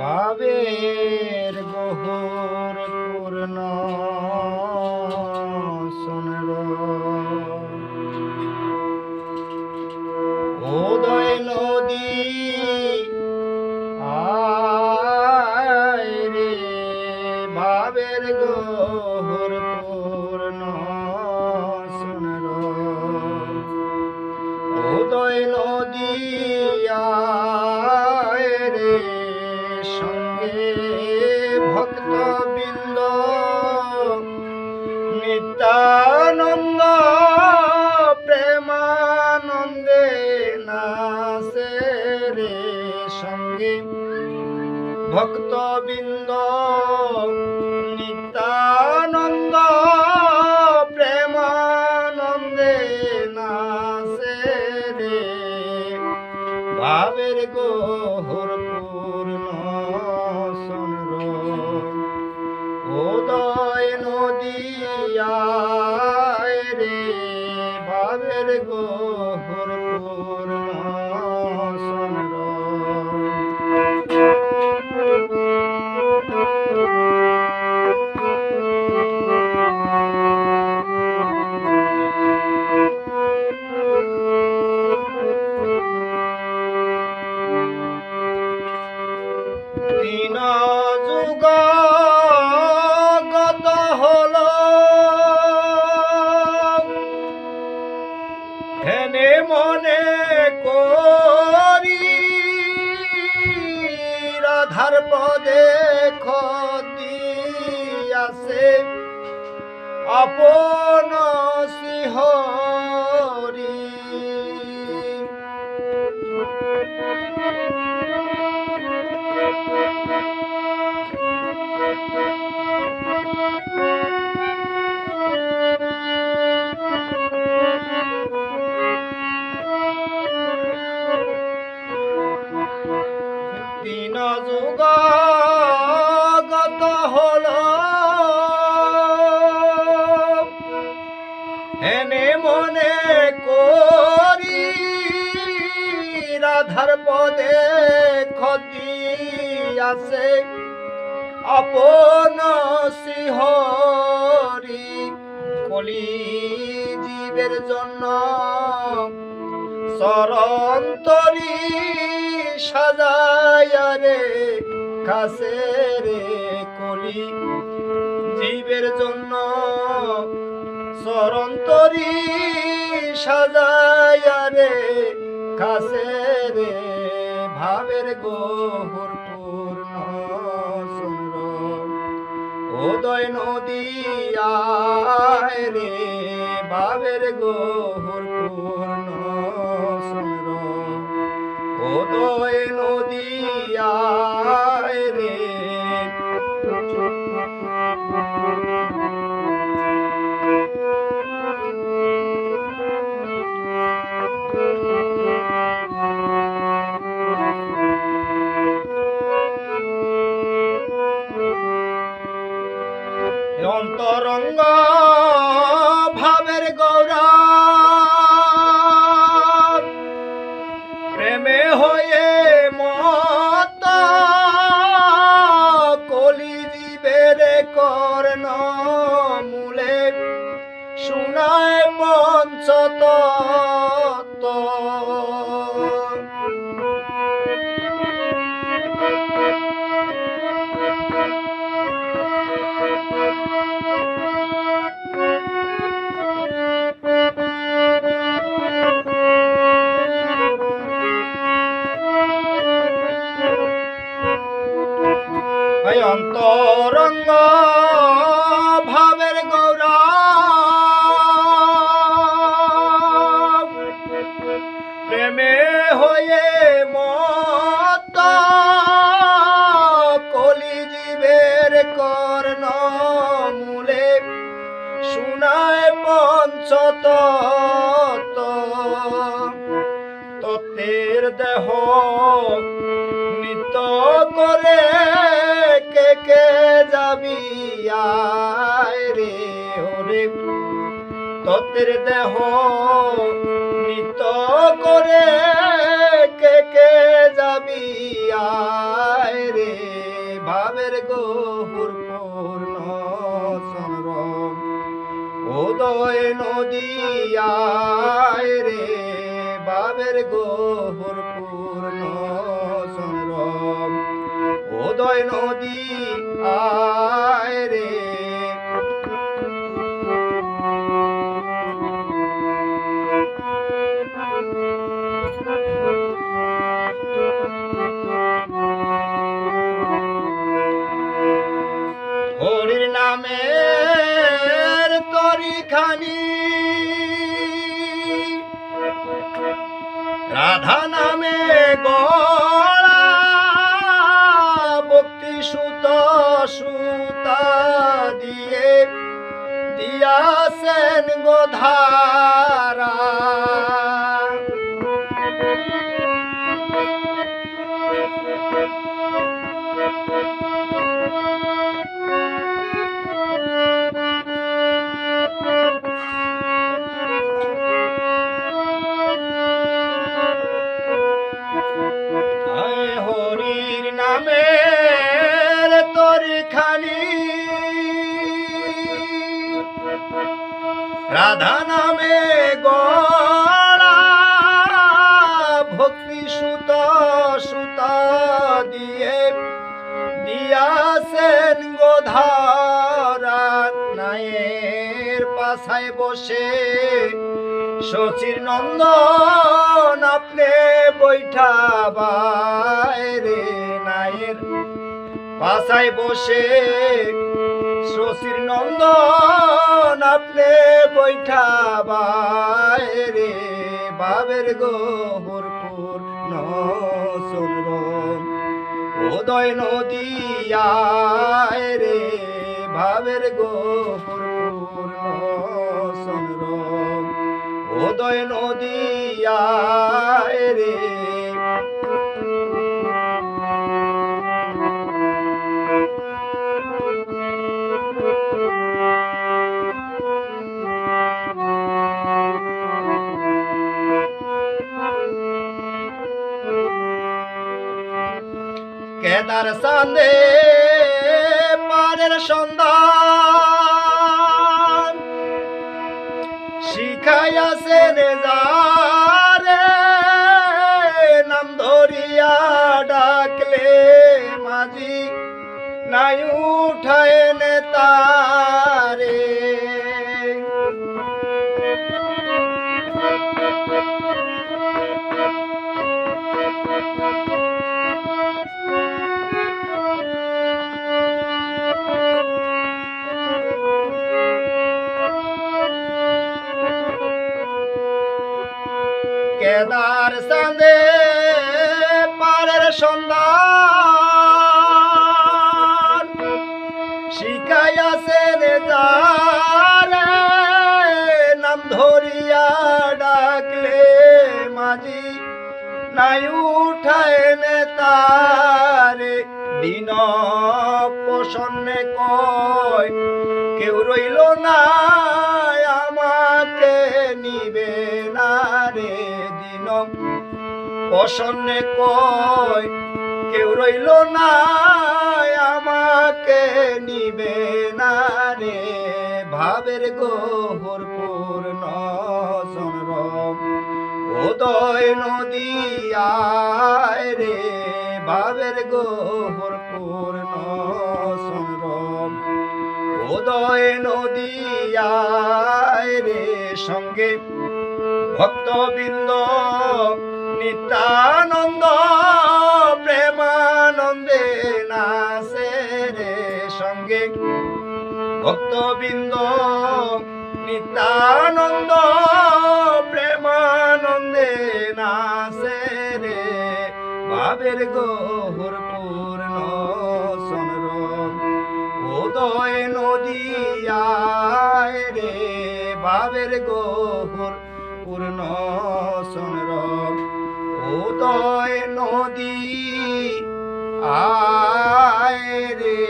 ভাবের গহর পূর্ণ। সোনর উদয় নদী, আয় রে, ভাবের গহর পূর্ণ। সোনর উদয় নদী, আয় নিত্যানন্দ প্রেমানন্দে নাচে রে সঙ্গে। ভক্ত বৃন্দ নিত্যানন্দ প্রেমানন্দে নাচে রে। ভাবের গোহর যুগ গত হল। হেনে মনে করি রাধার পদে আছে। আপন সিহরি রাধার পদে ক্ষতি আছে। আপন সিহরি কলি জীবের জন্য সরন্তরি সাজায় রে, কাছে রে কলি জীবের জন্য সরন্তরি সাজায় রে। কাছে রে ভাবের গহুর পূর্ণ সুন্দর। উদয় নদী আয় রে, ভাবের গহুর পূর্ণ সুন্দর। উদয় নদী অন্তরঙ্গ ভাবের গৌরা প্রেমে হয়ে মত কলি জীবের কর্ণ মূলে শুনায় পঞ্চত তত্ত্বের দেহ নিত করে কে যাবি? আয় রে ওরে দেহ নিত করে কে কে যাবি? রে, ভাবের গোহুর পূর্ণ উদয় নদী, আয় রে বাবের গোহ নদী আয় রে। হরির নামের তরিখানি। রাধা নামে গড়া সুতা দিয়ে দিয়াছেন গোধারা রাধা নামে গড়া, ভক্তি সুত সুতা দিয়ে দিয়াছেন গোধারা নায়ের পাশায় বসে। শচীর নন্দন আপনি বৈঠা বাইরে পাশায় বসে শশীর নন্দন আপনি বৈঠা বাইরে, বাবের গোহরপুর নসুরম উদয় নদী রে ভাবের গোহরপুর নসুরম উদয় নদী রে কেদার সান্দে পারের সন্ধান। কেদার সান্দে পারের সন্ধান। শিখাইয়াছেন যারে নাম ধরিয়া ডাকলে মাঝি। নাই উঠায় তারে, দিন প্রসন্নে কয়, কেউ রইল না। প্রসন্নে কয় কেউ রইল না, আমাকে নিবে না রে। ভাবের গোহর পূর্ণ সনরম উদয় নদী আয় রে। ভাবের গোহর পূর্ণ সনরম উদয় নদী আয় রে। সঙ্গে ভক্তবৃন্দ নিত্যানন্দ, প্রেমানন্দে নাচে রে সঙ্গে। ভক্তবৃন্দ, নিত্যানন্দ, প্রেমানন্দে নাচে রে। ভাবের গোহর পূর্ণ সনরম উদয় নদী আয় রে। ভাবের গোহর পূর্ণ সনরম উদয় নদী আয় রে